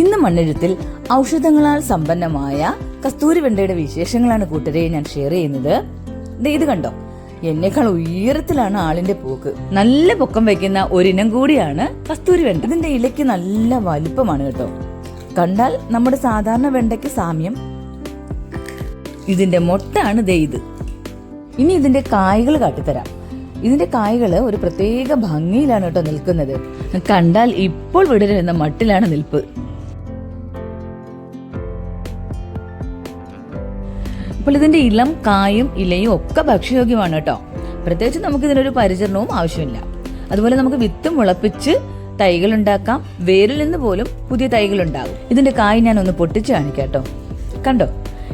ഇന്ന് മണ്ണെഴുത്തിൽ ഔഷധങ്ങളാൽ സമ്പന്നമായ കസ്തൂരി വെണ്ടയുടെ വിശേഷങ്ങളാണ് കൂട്ടരെ ഞാൻ ഷെയർ ചെയ്യുന്നത്. ഇത് കണ്ടോ? എന്നേക്കാൾ ഉയരത്തിലാണ് ആളിന്റെ പോക്ക്. നല്ല പൊക്കം വയ്ക്കുന്ന ഒരിനം കൂടിയാണ് കസ്തൂരി വെണ്ട. ഇതിന്റെ ഇലയ്ക്ക് നല്ല വലിപ്പമാണ് കേട്ടോ. കണ്ടാൽ നമ്മുടെ സാധാരണ വെണ്ടയ്ക്ക് സാമ്യം. ഇതിന്റെ മൊട്ടാണ് ദേ ഇത്. ഇനി ഇതിന്റെ കായകൾ കാട്ടിത്തരാം. ഇതിന്റെ കായകൾ ഒരു പ്രത്യേക ഭംഗിയിലാണ് കേട്ടോ നിൽക്കുന്നത്. കണ്ടാൽ ഇപ്പോൾ വിടരുന്ന മട്ടിലാണ് നിൽപ്പ്. അപ്പോൾ ഇതിന്റെ ഇളം കായും ഇലയും ഒക്കെ ഭക്ഷ്യയോഗ്യമാണ് കേട്ടോ. പ്രത്യേകിച്ച് നമുക്ക് ഇതിനൊരു പരിചരണവും ആവശ്യമില്ല. അതുപോലെ നമുക്ക് വിത്ത് മുളപ്പിച്ച് തൈകൾ ഉണ്ടാക്കാം. വേരിൽ നിന്ന് പോലും പുതിയ തൈകൾ ഉണ്ടാകും. ഇതിന്റെ കായ് ഞാൻ ഒന്ന് പൊട്ടിച്ച് കാണിക്കാം കേട്ടോ. കണ്ടോ?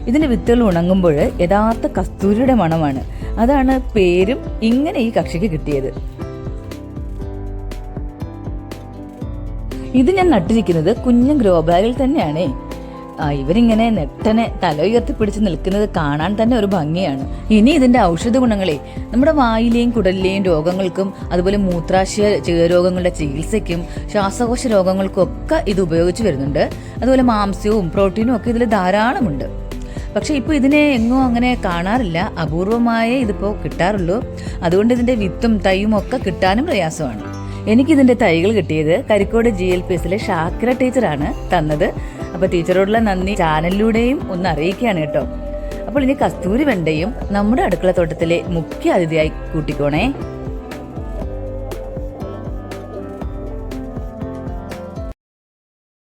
ഇതിന്റെ വിത്തുകൾ ഉണങ്ങുമ്പോൾ യഥാർത്ഥ കസ്തൂരിയുടെ മണമാണ്. അതാണ് പേരും ഇങ്ങനെ ഈ കക്ഷിക്ക് കിട്ടിയത്. ഇത് ഞാൻ നട്ടിരിക്കുന്നത് കുഞ്ഞൻ ഗ്രോബാഗിൽ തന്നെയാണേ. ഇവരിങ്ങനെ നെട്ടനെ തല ഉയർത്തിപ്പിടിച്ച് നിൽക്കുന്നത് കാണാൻ തന്നെ ഒരു ഭംഗിയാണ്. ഇനി ഇതിന്റെ ഔഷധ ഗുണങ്ങളെ നമ്മുടെ വായിലെയും കുടലിലെയും രോഗങ്ങൾക്കും അതുപോലെ മൂത്രാശയ രോഗങ്ങളുടെ ചികിത്സയ്ക്കും ശ്വാസകോശ രോഗങ്ങൾക്കും ഒക്കെ ഇത് ഉപയോഗിച്ച് വരുന്നുണ്ട്. അതുപോലെ മാംസ്യവും പ്രോട്ടീനും ഒക്കെ ഇതിൽ ധാരാളമുണ്ട്. പക്ഷെ ഇപ്പോൾ ഇതിനെ എങ്ങോ അങ്ങനെ കാണാറില്ല. അപൂർവമായേ ഇതിപ്പോൾ കിട്ടാറുള്ളൂ. അതുകൊണ്ട് ഇതിന്റെ വിത്തും തൈയും ഒക്കെ കിട്ടാനും പ്രയാസമാണ്. എനിക്കിതിന്റെ തൈകൾ കിട്ടിയത് കരിക്കോട് ജി എൽ പി എസിലെ ഷാക്കിര ടീച്ചറാണ് തന്നത്. അപ്പൊ ടീച്ചറോടുള്ള നന്ദി ചാനലിലൂടെയും ഒന്ന് അറിയിക്കുകയാണ് കേട്ടോ. അപ്പോൾ ഇനി കസ്തൂരി വെണ്ടയും നമ്മുടെ അടുക്കള തോട്ടത്തിലെ മുഖ്യ അതിഥിയായി കൂട്ടിക്കോണേ.